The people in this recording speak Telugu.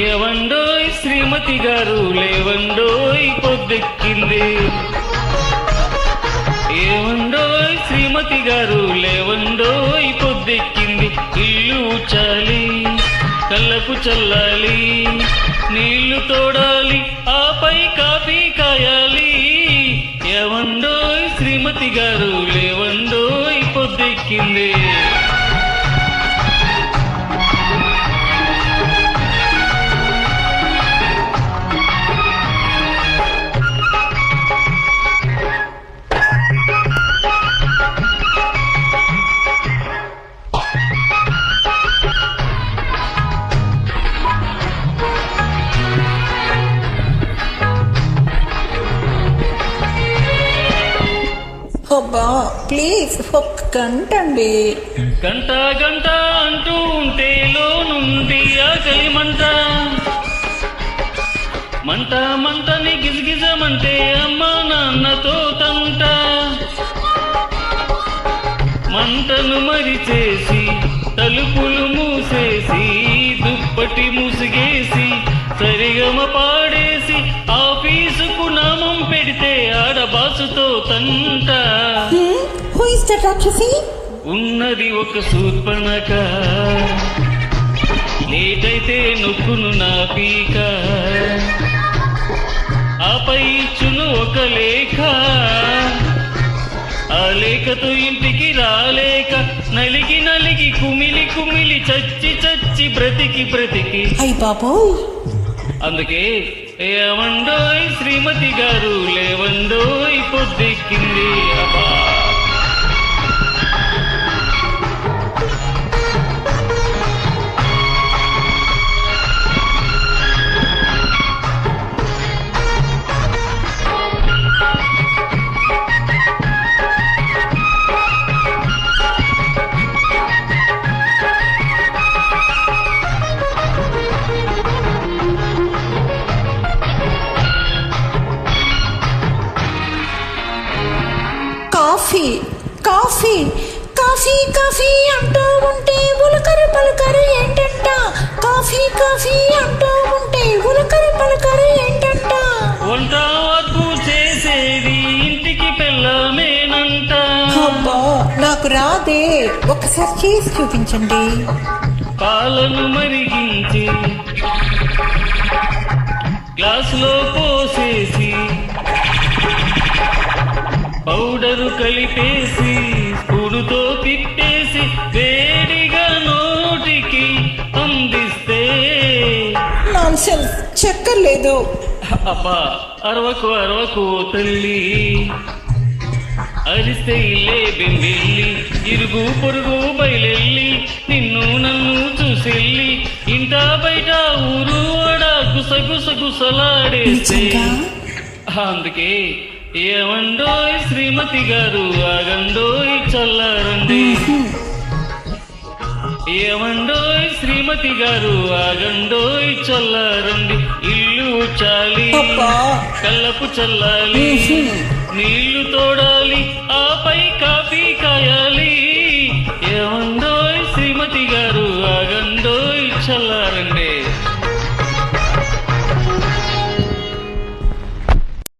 ఏవండోయ్ శ్రీమతి గారు లేవండోయ్ పొద్దెక్కింది. ఏవండోయ్ శ్రీమతి గారు లేవండోయ్ ఇల్లు చాలి కళ్ళకు చల్లాలి నీళ్ళు తోడాలి ఆపై కాఫీ కాయాలి. ఏవండోయ్ శ్రీమతి గారు లేవండోయ్ పొద్దెక్కిందే. అబ్బా ప్లీజ్ ఒక గంట అండి. గంట గంట అంటూ ఉంటే లోనుంది ఆకలి మంట. మంట మంటని గిజగిజమంటే అమ్మ నాన్నతో తంట. మంటను మరిచేసి తలుపులు మూసేసి దుప్పటి ముసిగేసి సరిగమ పాడేసి ఆఫీసుకు నామం పెడితే ఆడబాసుతో తంట దట్ రాక్షసి ఉన్నది ఒక శూర్పణక లేటైతే నొక్కును నా పీక. ఆపై ఇచ్చును ఒక లేఖ. ఆ లేఖతో ఇంటికి రాలేక నలిగి నలిగి కుమిలి కుమిలి చచ్చి చచ్చి బ్రతికి బ్రతికి. అయ్య బాబోయ్. అందుకే ఏమండోయ్ శ్రీమతి గారు లేవండోయ్ పొద్దెక్కింది. అబ్బా కాఫీ కాఫీ కాఫీ కాఫీ అంటూ ఉంటే ఉలకరు పలుకరు ఏంటంట? కాఫీ కాఫీ అంటూ ఉంటే ఉలకరు పలుకరు ఏంటంట? వంట వద్దు చేసేది ఇంటికి అబ్బా నాకు రాదే ఒకసారి చేసి చూపించండి. పాలను మరిగించి గ్లాసులో కలిపేసి స్పూనుతో తిప్పేసి వేడిగా నోటికి అందిస్తే. నాన్సెన్స్. చెక్కర్లేదు. అబ్బా అరవకు అరవకు తల్లి. అరిస్తే ఇల్లే బెంబెల్లి ఇరుగు పొరుగు బయలెల్లి నిన్ను నన్ను చూసెల్లి. ఇంటా బయట ఊరు వాడ గుసగుస గుసలాడేస్తే నిజంగా అందుకే ఏమండోయ్ శ్రీమతి గారు ఆగండోయ్ చల్లారండి ఏమండోయ్ శ్రీమతి గారు ఆగండోయ్ చల్లారండి ఇల్లు చాలి. కళ్ళపు చల్లాలి. నీళ్ళు తోడాలి ఆపై కాఫీ కాయాలి